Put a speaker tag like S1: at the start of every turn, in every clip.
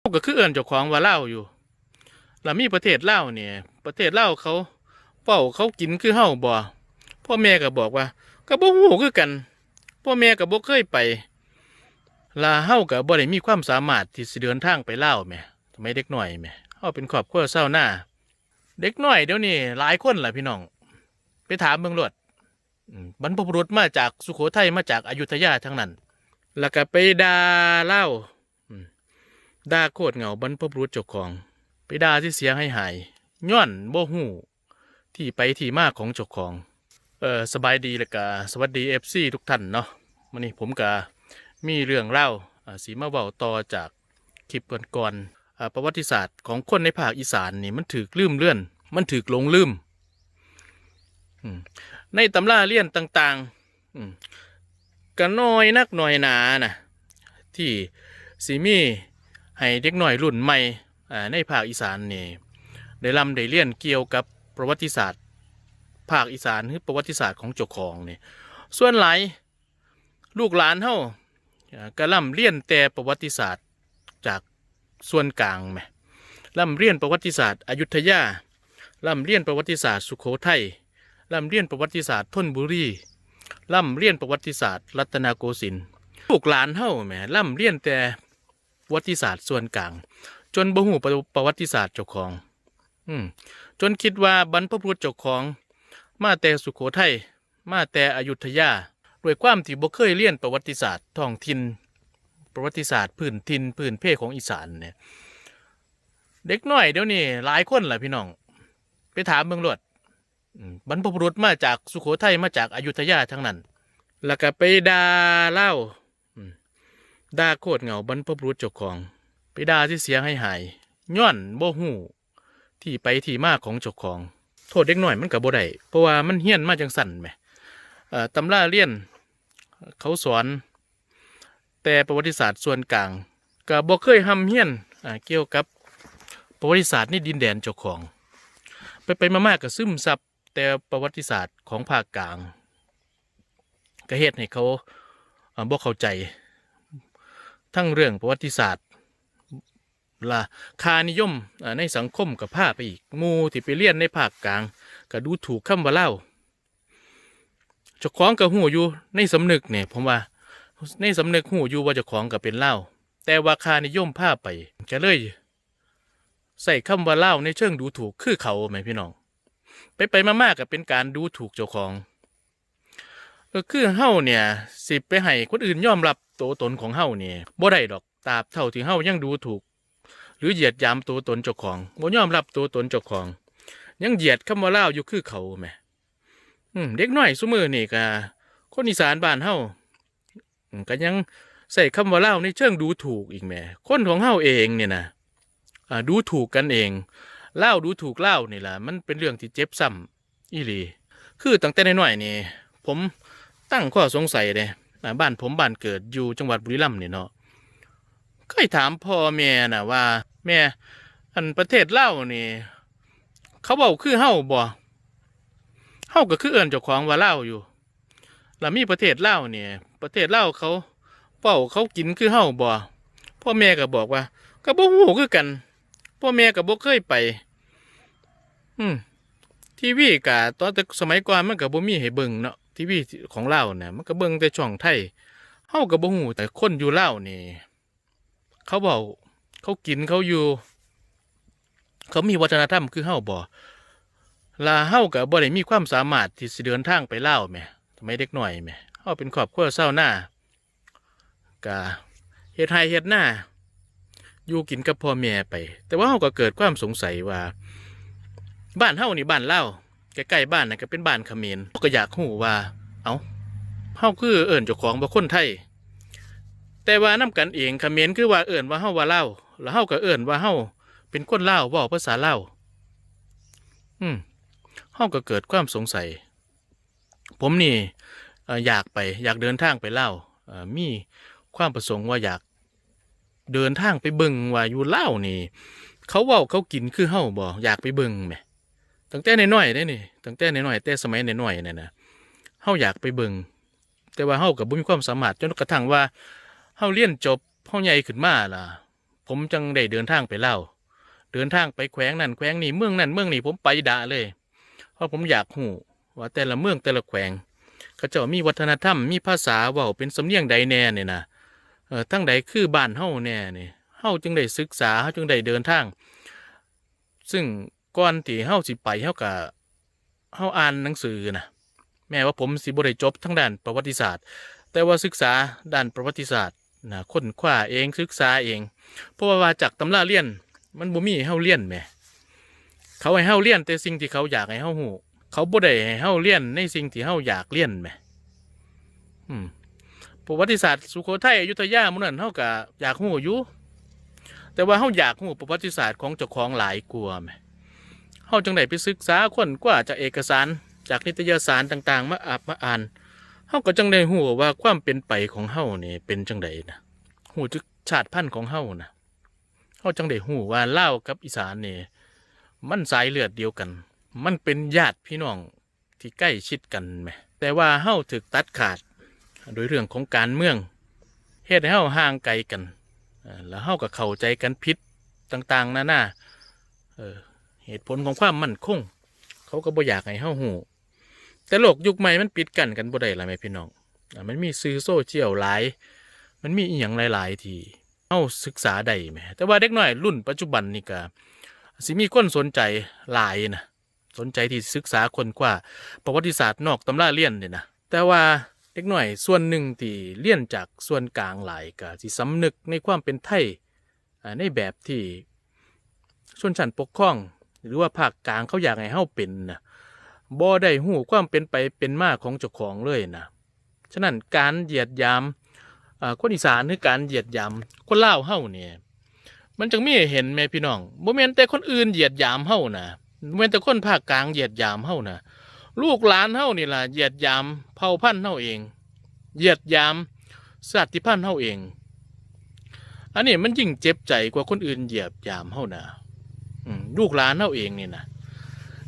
S1: เขาก็คือเอิ้นเจ้าของว่าเล่าอยู่แล้วมีประเทศเล่าเนี่ย ประเทศเล่าเขาเป้าเขากินคือเฮาบ่พ่อแม่ก็บอกว่า ก็บ่ฮู้คือกัน พ่อแม่ก็บ่เคยไปลาเฮาก็บ่ได้มีความสามารถที่สิเดินทางไปเลาแหมทำไมเด็กหน้อยแหมเฮาเป็นครอบครัวเศร้าหน้า เด็กหน้อยเดี๋ยวนี้หลายคนล่ะพี่น้อง ไปถามเบิ่งรวดบรรพบุรุษมาจากสุโขทัยมาจากอยุธยาทั้งนั้น แล้วก็ไปด่าเล่า ด่าโคตรเหงาบรรพบุรุษเจ้าของ ไปด่าที่เสียงให้หายย้อนบ่ฮู้ที่ไปที่มาของเจ้าของเออสบายดีแล้วก็สวัสดีเอฟซีทุกท่านเนาะวันนี้ผมก็มีเรื่องเล่าสีมาเบาต่อจากคลิปก่อนๆประวัติศาสตร์ของคนในภาคอีสานนี่มันถือลืมเลื่อน มันถือลงลืมในตำราเรียนต่างๆก็น้อยนักหน้อยหนานะที่สีมี ให้เด็กหน้อยรุ่นใหม่ในภาคอีสานนี่ได้ลำได้เรียนเกี่ยวกับประวัติศาสตร์ ภาคอีสานคือประวัติศาสตร์ของเจ้าของนี่ส่วนหลายลูกหลานเฮาอ่ากระล่ำเรียนแต่ประวัติศาสตร์จากส่วนกลางแหมล่ำเรียนประวัติศาสตร์อยุธยาล่ำเรียนประวัติศาสตร์สุโขทัยล่ำเรียนประวัติศาสตร์ธนบุรีล่ำเรียนประวัติศาสตร์ รัตนโกสินทร์ลูกหลานเฮาแหมล่ำเรียนแต่ วัติศาสตร์ส่วนกลาง จนบ่ฮู้ประวัติศาสตร์เจ้าของ อืมจนคิดว่าบรรพบุรุษเจ้าของ มาแต่สุโขทัยมาแต่อยุธยาด้วยความที่บ่เคยเรียนประวัติศาสตร์ท้องถิ่นประวัติศาสตร์พื้นถิ่นพื้นเพของอีสานเนี่ย เด็กน้อยเดี๋ยวนี้หลายคนแหละพี่น้อง ไปถามเมืองรวดบรรพบุรุษมาจากสุโขทัยมาจากอยุธยาทั้งนั้น แล้วก็ไปด่าเล่า ด่าโคตรเหงาบรรพบุรุษเจ้าของ ไปด่าที่เสียให้หายย้อนบ่ฮู้ที่ไปที่มาของเจ้าของ โทษเด็กหน่อยมันกับบ่ได้เพราะว่ามันเฮี้ยนมาจังสั่นแหมเอ่อตำราเรียนเขาสอน แต่ประวัติศาสตร์ส่วนกลางก็บ่เคยทำเฮี้ยนอ่าเกี่ยวกับประวัติศาสตร์ในดินแดนเจ้าของ ไปไปๆมาๆก็ซึมซับแต่ประวัติศาสตร์ของภาคกลาง ก็เฮ็ดให้เขาอ่าบ่เข้าใจ ทั้งเรื่องประวัติศาสตร์ละคานิยมในสังคมกับภาไปอีกมูที่ไปเรียนในภาคกลางก็ดูถูกคำว่าเล่าเจ้าของกับหูอยู่ในสำนึกเนี่ยผมว่า ในสำนึกหูอยู่ว่าเจ้าของกับเป็นเล่าแต่ว่าคานิยมภาไปจะเลย ใส่คำว่าเล่าในเชิงดูถูกคือเขาไหมพี่น้อง ไปไปมากๆกับเป็นการดูถูกเจ้าของ ก็คือเฮาเนี่ย สิไปให้คนอื่นยอมรับตัวตนของเฮาเนี่ยบ่ได้ดอกตราบเท่าที่เฮายังดูถูก หรือเหยียดยามตัวตนเจ้าของบ่ยอมรับตัวตนเจ้าของ ยังเหยียดคำว่าเล่าอยู่คือเขาแหมอืมเด็กน้อยซุมือนี่ก็คนอีสานบ้านเฮาก็ยังใส่คำว่าเล่าในเชิงดูถูกอีกแหมคนของเฮาเองเนี่ยนะดูถูกกันเองเล่าดูถูกเล่านี่แหละมันเป็นเรื่องที่เจ็บซ้ำอีหลี คือตั้งแต่น้อยๆนี่ ผม ตั้งข้อสงสัยเลยบ้านผมบ้านเกิดอยู่จังหวัดบุรีรัมย์นี่เนาะเคยถามพ่อแม่นะว่า แม่ อันประเทศเล่านี่ เขาบอกคือเฮ้าบ่เฮ้าก็คือเอิ้นเจ้าของว่าเล่าอยู่แล้วมีประเทศเล่าวนี่ประเทศเล่าเขาเป้าเขากินคือเฮ้าบ่พ่อแม่ก็บอกว่า ก็บ่ฮู้คือกัน พ่อแม่ก็บ่เคยไป อืมทีวีกะตอนแต่สมัยก่อนมันก็บ่มีให้เบิ่งเนาะ ทีวีของเล่าเนี่ยมันก็เบิ่งแต่ช่องไทยเฮาก็บ่ฮู้แต่คนอยู่เล่านี่ เขาบอกเขากินเขาอยู่ เขามีวัฒนธรรมคือเฮาบ่ลาเฮากับบ่ได้มีความสามารถที่สิเดินทางไปเล่าแหมทำไมเด็กหน่อยแหมเฮาเป็นครอบครัวเศร้าหน้ากะเฮ็ดไร่เฮ็ดหน้าอยู่กินกับพ่อแม่ไป แต่ว่าเฮาก็เกิดความสงสัยว่า บ้านเฮานี่บ้านเล่า ใกล้ๆบ้านนะก็เป็นบ้านเขมรก็อยากรู้ว่า เอ้าเฮาคือเอิ้นเจ้าของบ่คนไทย แต่ว่านํกันเองเขมรคือว่าเอิ่นว่าเฮาว่าเล่าแล้วเฮาก็เอิ่นว่าเฮาเป็นคนเล่าวเว้าภาษาเล่าอืมเฮาก็เกิดความสงสัย ผมนี่อยากไปอยากเดินทางไปเล่ามีความประสงค์ว่าอยากเดินทางไปเบิ่งว่าอยู่เล่านี่ เขาเว้าเขากินคือเฮาบ่อยากไปเบิ่งแหม ตั้งแต่ในน้อยได้นี่ตั้งแต่ในน้อยแต่สมัยในน้อยๆนี่ยนะเฮาอยากไปเบิงแต่ว่าเฮาก็บ่มีความสามารถจนกระทั่งว่าเฮาเรียนจบเฮาใหญ่ขึ้นมาล่ะ ผมจังได้เดินทางไปเล่าเดินทางไปแขวงนั่นแขวงนี่เมืองนั่นเมืองนี่ผมไปด่าเลย เพราะผมอยากหูว่าแต่ละเมืองแต่ละแขวงเขาเจ้ามีวัฒนธรรมมีภาษาว้าเป็นสำเนียงใดแน่เนี่ยนะเออทั้งใดคือบ้านเฮาแน่เนี่ยเฮาจึงได้ศึกษาเฮาจึงได้เดินทาง ซึ่ง ก่อนที่เฮาสิไปเฮาก็เฮาอ่านหนังสือนะแม้ว่าผมสิบ่ได้จบทั้งด้านประวัติศาสตร์ แต่ว่าศึกษาด้านประวัติศาสตร์นะค้นคว้าเองศึกษาเอง เพราะว่าจากตำราเรียน มันบ่มีให้เฮาเรียนแหมเขาให้เฮาเรียนแต่สิ่งที่เขาอยากให้เฮาฮู้เขาบ่ได้ให้เฮาเรียนในสิ่งที่เฮาอยากเรียนแหมอืมประวัติศาสตร์สุโขทัยอยุธยาหมื้อนั้นเฮาก็อยากฮู้อยู่แต่ว่าเฮาอยากฮู้ประวัติศาสตร์ของเจ้าของหลายกว่าแหม เฮาจังได้ไปศึกษาค้นคว้าจากเอกสารจากนิตยสารต่างๆ มาอ่านมาอ่านเฮาก็จังได้ฮู้ว่าความเป็นไปของเฮานี่เป็นจังไดนะฮู้จักชาติพันธุ์ของเฮานะเฮาจังได้ฮู้ว่าลาวกับอีสานนี่มันสายเลือดเดียวกัน มันเป็นญาติพี่น้องที่ใกล้ชิดกันแหมแต่ว่าเฮาถูกตัดขาด โดยเรื่องของการเมืองเฮ็ดให้เฮาห่างไกลกัน แล้วเฮาก็เข้าใจกันผิดต่างๆนานาเออ เหตุผลของความมั่นคง เขาก็บ่อยากให้เฮาฮู้แต่โลกยุคใหม่มันปิดกันกันบ่ได้ละแม่พี่น้องมันมีสื่อโซเชียลหลาย มันมีอีหยังหลาย ๆ ที่เฮาศึกษาได้แหมแต่ว่าเด็กน้อยรุ่นปัจจุบันนี่ก็สิมีคนสนใจหลายนะสนใจที่ศึกษาคนกว่าประวัติศาสตร์นอกตำราเรียนเนี่ยนะแต่ว่าเด็กหน้อยส่วนหนึ่งที่เรียนจากส่วนกลางหลายก็สิสำนึกในความเป็นไทยอ่าในแบบที่ชนชั้นปกครอง หรือว่าภาคกลางเขาอยากให้เฮาเป็นนะบ่ได้หู้ความเป็นไปเป็นมาของเจ้าของเลยนะฉะนั้นการเหยียดยามอ่าคนอีสานหรือการเหยียดยามคนล่าเฮาเนี่ยมันจึงมีเห็นแม่พี่น้องบ่แม่นแต่คนอื่นเหยียดยามเฮานะบ่แม่นแต่คนภาคกลางเหยียดยามเฮานะลูกหลานเฮานี่ล่ะเหยียดยามเผ่าพันธุ์เฮาเอง เหยียดยามชาติพันธุ์เฮาเอง อันนี้มันยิ่งเจ็บใจกว่าคนอื่นเหยียดยามเฮานะ ลูกหลานเฮาเองนี่นะ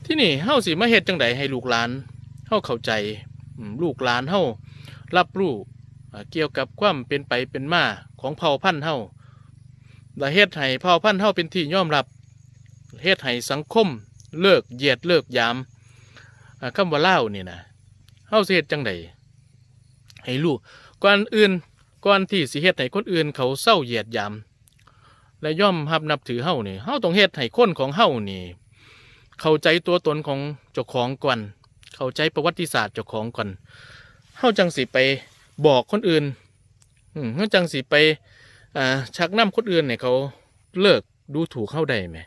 S1: ที่นี่เฮาสิมาเฮ็ดจังใดให้ลูกหลานเฮาเข้าใจลูกหลานเฮารับรู้เกี่ยวกับความเป็นไปเป็นมาของเผ่าพันธุ์เฮาและเฮ็ดให้เผ่าพันธุ์เฮาเป็นที่ยอมรับเฮ็ดให้สังคมเลิกเหยียดเลิกยามอ่าคำว่าเล่านี่นะเฮาสิเฮ็ดจังใดให้ลูกก่อนอื่นก่อนที่สิเฮ็ดให้คนอื่นเขาเศร้าเหยียดยาม และย่อมหับนับถือเฮานี่เฮาต้องเฮ็ดให้คนของเฮานี่ เข้าใจตัวตนของเจ้าของก่อนเข้าใจประวัติศาสตร์เจ้าของก่อนเฮาจังสิไปบอกคนอื่นอืมเฮาจังสิไปอ่าชักนำคนอื่นเนี่ยเขาเลิกดูถูกเข้าได้ไหม